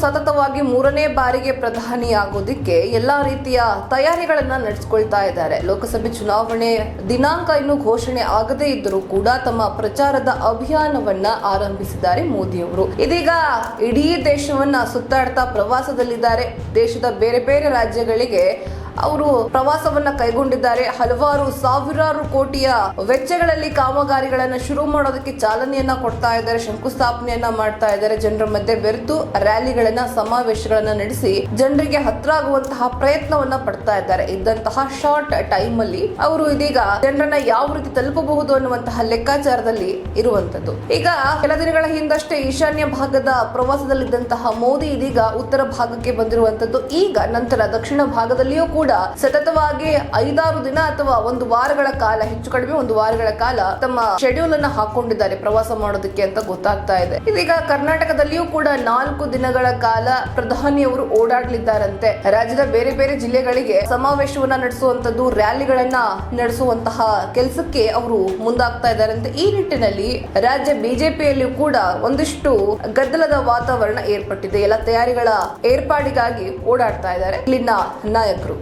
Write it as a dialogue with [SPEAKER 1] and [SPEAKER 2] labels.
[SPEAKER 1] ಸತತವಾಗಿ ಮೂರನೇ ಬಾರಿಗೆ ಪ್ರಧಾನಿಯಾಗೋದಿಕ್ಕೆ ಎಲ್ಲಾ ರೀತಿಯ ತಯಾರಿಗಳನ್ನ ನಡೆಸ್ಕೊಳ್ತಾ ಇದ್ದಾರೆ. ಲೋಕಸಭೆ ಚುನಾವಣೆ ದಿನಾಂಕ ಇನ್ನು ಘೋಷಣೆ ಆಗದೇ ಇದ್ದರೂ ಕೂಡ ತಮ್ಮ ಪ್ರಚಾರದ ಅಭಿಯಾನವನ್ನ ಆರಂಭಿಸಿದ್ದಾರೆ ಮೋದಿಯವರು. ಇದೀಗ ಇಡೀ ದೇಶವನ್ನ ಸುತ್ತಾಡ್ತಾ ಪ್ರವಾಸದಲ್ಲಿದ್ದಾರೆ. ದೇಶದ ಬೇರೆ ಬೇರೆ ರಾಜ್ಯಗಳಿಗೆ ಅವರು ಪ್ರವಾಸವನ್ನ ಕೈಗೊಂಡಿದ್ದಾರೆ. ಹಲವಾರು ಸಾವಿರಾರು ಕೋಟಿಯ ವೆಚ್ಚಗಳಲ್ಲಿ ಕಾಮಗಾರಿಗಳನ್ನ ಶುರು ಮಾಡೋದಕ್ಕೆ ಚಾಲನೆಯನ್ನ ಕೊಡ್ತಾ ಇದ್ದಾರೆ, ಶಂಕುಸ್ಥಾಪನೆಯನ್ನ ಮಾಡ್ತಾ ಇದ್ದಾರೆ. ಜನರ ಮಧ್ಯೆ ಬೆರೆತು ರ್ಯಾಲಿಗಳನ್ನ, ಸಮಾವೇಶಗಳನ್ನ ನಡೆಸಿ ಜನರಿಗೆ ಹತ್ರ ಆಗುವಂತಹ ಪ್ರಯತ್ನವನ್ನ ಪಡ್ತಾ ಇದ್ದಾರೆ. ಇದ್ದಂತಹ ಶಾರ್ಟ್ ಟೈಮ್ ಅಲ್ಲಿ ಅವರು ಇದೀಗ ಜನರನ್ನ ಯಾವ ರೀತಿ ತಲುಪಬಹುದು ಅನ್ನುವಂತಹ ಲೆಕ್ಕಾಚಾರದಲ್ಲಿ ಇರುವಂತದ್ದು. ಈಗ ಕೆಲ ದಿನಗಳ ಹಿಂದಷ್ಟೇ ಈಶಾನ್ಯ ಭಾಗದ ಪ್ರವಾಸದಲ್ಲಿದ್ದಂತಹ ಮೋದಿ ಇದೀಗ ಉತ್ತರ ಭಾಗಕ್ಕೆ ಬಂದಿರುವಂತದ್ದು. ಈಗ ನಂತರ ದಕ್ಷಿಣ ಭಾಗದಲ್ಲಿಯೂ ಕೂಡ ಸತತವಾಗಿ ಐದಾರು ದಿನ ಅಥವಾ ಒಂದು ವಾರಗಳ ಕಾಲ, ಹೆಚ್ಚು ಕಡಿಮೆ ಒಂದು ವಾರಗಳ ಕಾಲ ತಮ್ಮ ಶೆಡ್ಯೂಲ್ ಅನ್ನ ಹಾಕೊಂಡಿದ್ದಾರೆ ಪ್ರವಾಸ ಮಾಡೋದಕ್ಕೆ ಅಂತ ಗೊತ್ತಾಗ್ತಾ ಇದೆ. ಇದೀಗ ಕರ್ನಾಟಕದಲ್ಲಿಯೂ ಕೂಡ ನಾಲ್ಕು ದಿನಗಳ ಕಾಲ ಪ್ರಧಾನಿಯವರು ಓಡಾಡಲಿದ್ದಾರಂತೆ. ರಾಜ್ಯದ ಬೇರೆ ಬೇರೆ ಜಿಲ್ಲೆಗಳಿಗೆ ಸಮಾವೇಶವನ್ನ ನಡೆಸುವಂತದ್ದು ರ್ಯಾಲಿಗಳನ್ನ ನಡೆಸುವಂತಹ ಕೆಲಸಕ್ಕೆ ಅವರು ಮುಂದಾಗ್ತಾ ಇದ್ದಾರಂತೆ. ಈ ನಿಟ್ಟಿನಲ್ಲಿ ರಾಜ್ಯ ಬಿಜೆಪಿಯಲ್ಲಿಯೂ ಕೂಡ ಒಂದಿಷ್ಟು ಗದ್ದಲದ ವಾತಾವರಣ ಏರ್ಪಟ್ಟಿದೆ. ಎಲ್ಲ ತಯಾರಿಗಳ ಏರ್ಪಾಡಿಗಾಗಿ ಓಡಾಡ್ತಾ ಇದ್ದಾರೆ ಇಲ್ಲಿನ ನಾಯಕರು.